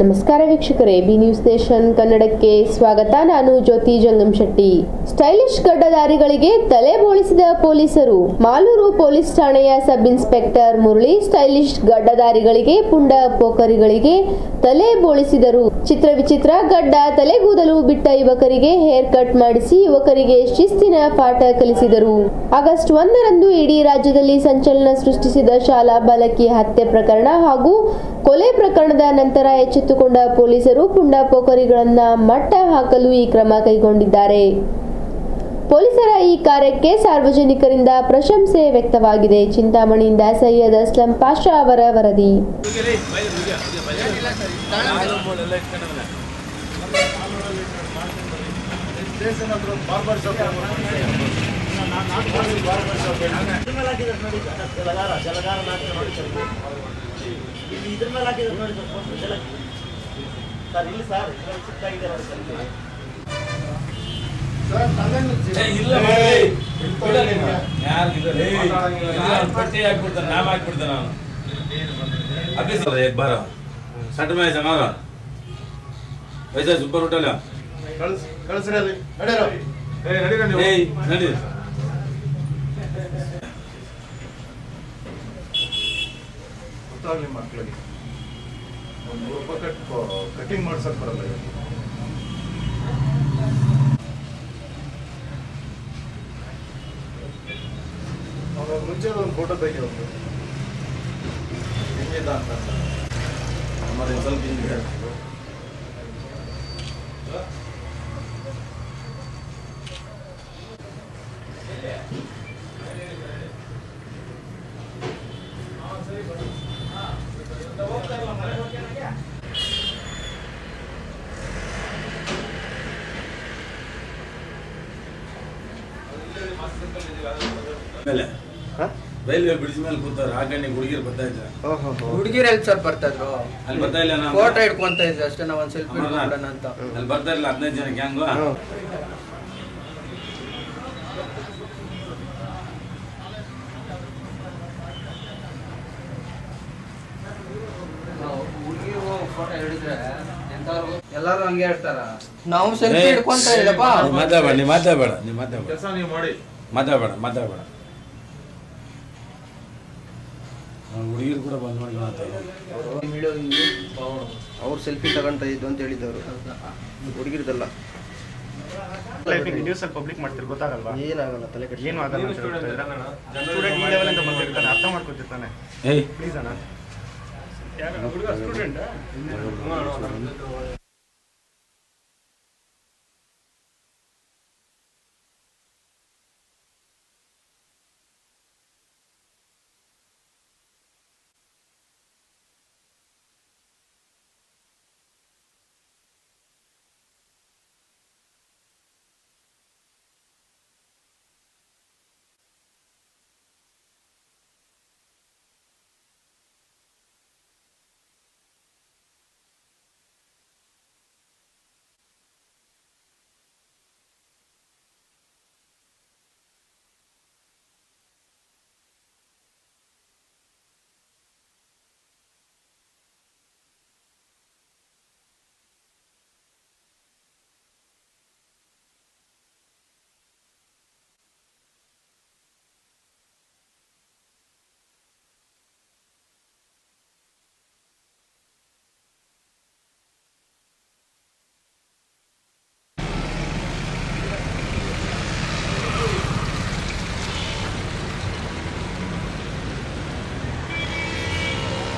ನಮಸ್ಕಾರ ವೀಕ್ಷಕರೇ, B news nation ಕನ್ನಡಕ್ಕೆ ಸ್ವಾಗತ. ನಾನು ಜ್ಯೋತಿ ಜಂಗಮ್ ಶೆಟ್ಟಿ ಸ್ಟೈಲಿಶ್ ಗಡ್ಡಧಾರಿಗಳಿಗೆ ತಲೆ ಬೋಳಿಸಿದ ಪೊಲೀಸರು. ಮಾಲೂರು ಪೊಲೀಸ್ ಠಾಣೆಯ ಸಬ್ ಇನ್ಸ್ಪೆಕ್ಟರ್ ಮುರಳಿ ಸ್ಟೈಲಿಶ್ ಗಡ್ಡಧಾರಿಗಳಿಗೆ ಪುಂಡ ಪೋಖರಿಗಳಿಗೆ ತಲೆ ಬೋಳಿಸಿದರು. ಚಿತ್ರ ವಿಚಿತ್ರ ಗಡ್ಡ ತಲೆಗೂದಲು ಬಿಟ್ಟ ಯುವಕರಿಗೆ ಹೇರ್ ಕಟ್ ಮಾಡಿಸಿ ಯುವಕರಿಗೆ ಶಿಸ್ತಿನ ಪಾಠ ಕಲಿಸಿದರು. ಆಗಸ್ಟ್ ಒಂದರಂದು ಇಡೀ ರಾಜ್ಯದಲ್ಲಿ ಸಂಚಲನ ಸೃಷ್ಟಿಸಿದ ಶಾಲಾ ಬಾಲಕಿ ಹತ್ಯೆ ಪ್ರಕರಣ ಹಾಗೂ ಕೊಲೆ ಪ್ರಕರಣದ ನಂತರ ಎಚ್ಚೆತ್ತುಕೊಂಡ ಪೊಲೀಸರು ಪುಂಡ ಪೋಖರಿಗಳನ್ನ ಮಟ್ಟ ಹಾಕಲು ಈ ಕ್ರಮ ಕೈಗೊಂಡಿದ್ದಾರೆ. ಪೊಲೀಸರ ಈ ಕಾರ್ಯಕ್ಕೆ ಸಾರ್ವಜನಿಕರಿಂದ ಪ್ರಶಂಸೆ ವ್ಯಕ್ತವಾಗಿದೆ. ಚಿಂತಾಮಣಿಯಿಂದ ಸೈಯದ್ ಅಸ್ಲಂ ಪಾಷಾ ಅವರ ವರದಿ. ಇಲ್ಲಿ ಸರ್ ಇದ್ರಲ್ಲಿ ಚಿಕ್ಕಾಗಿದೆ ನೋಡಿ ಸರ್ ಇಲ್ಲಿ. ಇಲ್ಲ ಮಾಡ್ರಿ. ಬಿಡ ನೀವು. ಯಾರ್ ಇದ್ದಾರೆ? ಏಯ್, ಇಲ್ಲ, ಅವ್ನ್ ಪಟ್ಟಿ ಹಾಕ್ಬಿಡ್ತಾನೆ, ನಾಮ ಹಾಕ್ಬಿಡ್ತಾನೆ ಅವನು. ಅಭ್ಯಾಸ ಏಕ್ ಬಾರ. ಸಟ್ ಮೇಲೆ ಜಮಾರ. ವೈಸಾ ಸೂಪರ್ ಹೋಟೆಲ್ ನಡಿ. ಗೊತ್ತಾಗ್ಲಿ ಮಕ್ಳಿಗೆ. ಒಂದು ರೂಪಾಯಿ ಕಟ್ ಕಟಿಂಗ್ ಮಾಡ್ಸಕ್ ಬರಲ್ಲ. ಮುಂಚೆ ಒಂದು ಫೋಟೋ ತೆಗಿ ಒಂದು ಹೆಂಗಿದ್ದ ಅಂತ ನಮ್ಮದು ಸ್ವಲ್ಪ ಹಿಂದೆ. ಮೇಲೆ ರೈಲ್ವೆ ಬ್ರಿಡ್ಜ್ ಮೇಲೆ ಕೂತಾರ ಆ ಕಡೆ ಹುಡುಗಿರು ಬರ್ತಾ ಇದ್ದಾರೆ. ಹುಡುಗಿರು ಎಲ್ಲಿ ಸರ್ ಬರ್ತಾ ಇದ್ರು? ಅಲ್ಲಿ ಬರ್ತಾ ಇಲ್ಲ ನಾನು. ಫೋಟೋ ಇಟ್ಕೊಂತ ಇದ್ದೆ ಅಷ್ಟೇ ನಾವು ಒಂದ್ ಸೆಲ್ಫಿ. ಅಂತ. ಅಲ್ಲಿ ಬರ್ತಾ ಇಲ್ಲ ಹದಿನೈದು ಜನ ಗ್ಯಾಂಗು. ಎಲ್ಲಾರು ಹಂಗೆ ಹೇಳ್ತಾರ. ನಾವು ಸೆಲ್ಫಿ ಇಟ್ಕೊಂತ ಇಲ್ಲಪ್ಪ. ಮಾತಾಡಬೇಡ ನೀ ಮಾತಾಡಬೇಡ ನೀ ಮಾತಾಡಬೇಡ. ಕೆಲಸ ನೀವು ಮಾಡಿ. ಮಾತಾಡಬೇಡ ಮಾತಾಡ್ಬೇಡ. ಹುಡುಗಿರು ಕೂಡ ಬಂದ್ ಮಾಡಿ ಮಾತಾಡ ಅವ್ರು. ಸೆಲ್ಫಿ ತಗೊಂತ ಇದ್ದು ಅಂತ ಹೇಳಿದವರು. ಹುಡುಗಿರದಲ್ಲ. ನ್ಯೂಸ್ ಅಲ್ಲಿ ಪಬ್ಲಿಕ್ ಮಾಡ್ತಿರ್ ಗೊತ್ತಾಗಲ್ವಾ? ಏನಾಗಲ್ಲ ತಲೆ ಕೆಟ್ಟ ಏನು ಆಗಲ್ಲ ಅಂತ ಸ್ಟೂಡೆಂಟ್ ಈ ಲೆವೆಲ್ ಅಂತ ಬಂದಿರ್ತಾನೆ ಅರ್ಥ ಮಾಡ್ಕೊತಿರ್ತಾನೆ. ಏಯ್. ಪ್ಲೀಸ್ ಅಣ್ಣ. ಹುಡುಗ ಸ್ಟೂಡೆಂಟ್